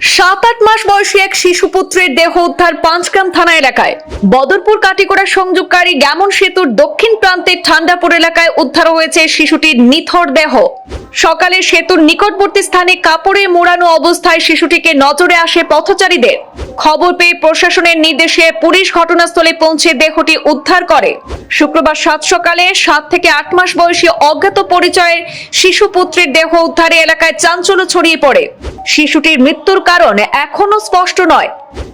সাত আট মাস বয়সী এক শিশুপুত্রের দেহ উদ্ধার পাঁচগ্রাম থানা এলাকায়। বদরপুর কাটিগড়া সংযোগকারী গ্যামন সেতুর দক্ষিণ প্রান্তের ঠান্ডাপুর এলাকায় উদ্ধার হয়েছে শিশুটির নিথর দেহ। সকালে সেতুর নিকটবর্তী স্থানে কাপড়ে মোড়ানো অবস্থায় শিশুটিকে নজরে আসে পথচারীদের। খবর পেয়ে প্রশাসনের নির্দেশে পুলিশ ঘটনাস্থলে পৌঁছে দেহটি উদ্ধার করে। শুক্রবার সাত সকালে সাত থেকে আট মাস বয়সী অজ্ঞাত পরিচয়ের শিশুপুত্রের দেহ উদ্ধারে এলাকায় চাঞ্চল্য ছড়িয়ে পড়ে। শিশুটির মৃত্যুর কারণ এখনও স্পষ্ট নয়।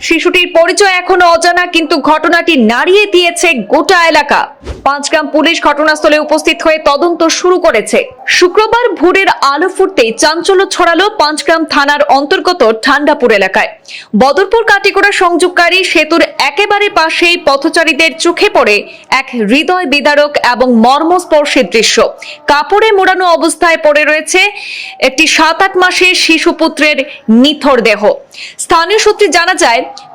শিশুটির পরিচয় এখনও অজানা, কিন্তু ঘটনাটি নাড়িয়ে দিয়েছে গোটা এলাকা। পাঁচগ্রাম পুলিশ ঘটনাস্থলে উপস্থিত হয়ে তদন্ত শুরু করেছে। শুক্রবার ভোরের আলো ফুটতেই চাঞ্চল্য ছড়ালো পাঁচগ্রাম থানার অন্তর্গত ঠান্ডাপুর এলাকায়। বদরপুর কাটিগড়া সংযোগকারী সেতুর একেবারে পাশেই পথচারীদের চোখে পড়ে এক হৃদয় বিদারক এবং মর্মস্পর্শী দৃশ্য। কাপড়ে মোড়ানো অবস্থায় পড়ে রয়েছে একটি সাত আট মাসের শিশুপুত্রের নিথর দেহ। স্থানীয় সূত্রে জানা যায়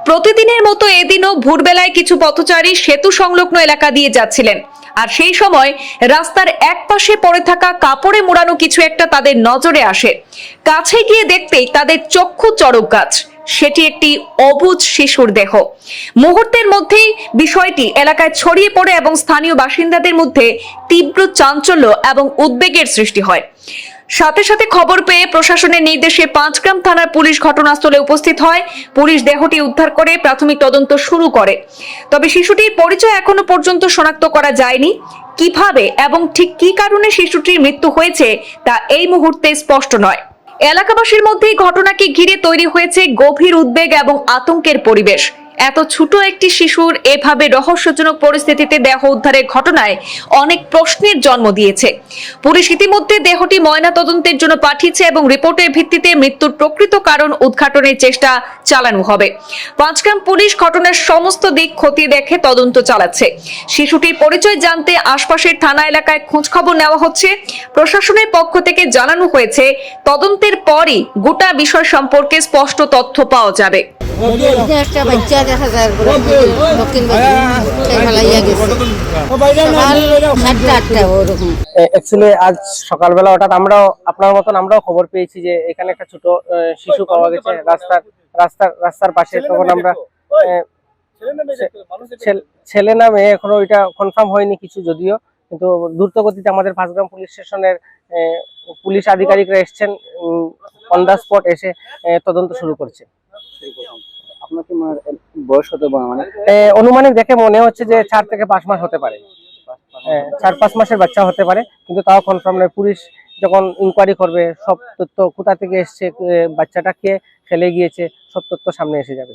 প্রতিদিনের মতো এদিনও ভোরবেলায় কিছু পথচারী সেতু সংলগ্ন এলাকা দিয়ে যাচ্ছিলেন। আর সেই সময় রাস্তার এক পাশে পড়ে থাকা কাপড়ে মোড়ানো কিছু একটা তাদের নজরে আসে। কাছে গিয়ে দেখতেই তাদের চক্ষু চড়ক গাছ সেটি একটি অবুজ শিশুর দেহ। মুহূর্তের মধ্যেই বিষয়টি এলাকায় ছড়িয়ে পড়ে এবং স্থানীয় বাসিন্দাদের মধ্যে তীব্র চাঞ্চল্য এবং উদ্বেগের সৃষ্টি হয়। সাথে সাথে খবর পেয়ে প্রশাসনের নির্দেশে পাঁচগ্রাম থানার পুলিশ ঘটনাস্থলে উপস্থিত হয়। পুলিশ দেহটি উদ্ধার করে প্রাথমিক তদন্ত শুরু করে। তবে শিশুটির পরিচয় এখনও পর্যন্ত শনাক্ত করা যায়নি। কীভাবে এবং ঠিক কী কারণে শিশুটির মৃত্যু হয়েছে তা এই মুহূর্তে স্পষ্ট নয়। এলাকাবাসীর মধ্যে ঘটনাকে ঘিরে তৈরি হয়েছে গভীর উদ্বেগ এবং আতঙ্কের পরিবেশ। এত ছোট একটি শিশুর এভাবে রহস্যজনক পরিস্থিতিতে দেহ উদ্ধারের ঘটনায় অনেক প্রশ্নের জন্ম দিয়েছে। পুলিশ ইতিমধ্যে দেহটি ময়না তদন্তের জন্য পাঠিয়েছে এবং রিপোর্টের ভিত্তিতে মৃত্যুর প্রকৃত কারণ উদ্ঘাটনের চেষ্টা চালানো হবে। পাঁচগ্রাম পুলিশ ঘটনার সমস্ত দিক খতিয়ে দেখে তদন্ত চালাচ্ছে। শিশুটির পরিচয় জানতে আশপাশের থানা এলাকায় খোঁজখবর নেওয়া হচ্ছে। প্রশাসনের পক্ষ থেকে জানানো হয়েছে, তদন্তের পরই গোটা বিষয় সম্পর্কে স্পষ্ট তথ্য পাওয়া যাবে। একটা বাচ্চা দেখা যায় দক্ষিণ গেছে। আজ সকালবেলা হঠাৎ আমরাও আপনার মতন আমরাও খবর পেয়েছি যে এখানে একটা ছোট শিশু পাওয়া গেছে রাস্তার রাস্তার রাস্তার পাশে। তখন আমরা ছেলে- ছেলে না মেয়ে এখনও ওইটা কনফার্ম হয়নি কিছু যদিও। কিন্তু দ্রুত গতিতে আমাদের পাঁচগ্রাম পুলিশ স্টেশনের পুলিশ আধিকারিকরা এসছেন অন দ্য স্পট এসে তদন্ত শুরু করছে। বয়স হতে মানে অনুমানিক দেখে মনে হচ্ছে যে চার থেকে পাঁচ মাস হতে পারে। চার পাঁচ মাসের বাচ্চা হতে পারে, কিন্তু তাও কনফার্ম নয়। পুলিশ যখন ইনকোয়ারি করবে, সব তথ্য কোথা থেকে এসছে বাচ্চাটা কে ফেলে গিয়েছে, সব তথ্য সামনে এসে যাবে।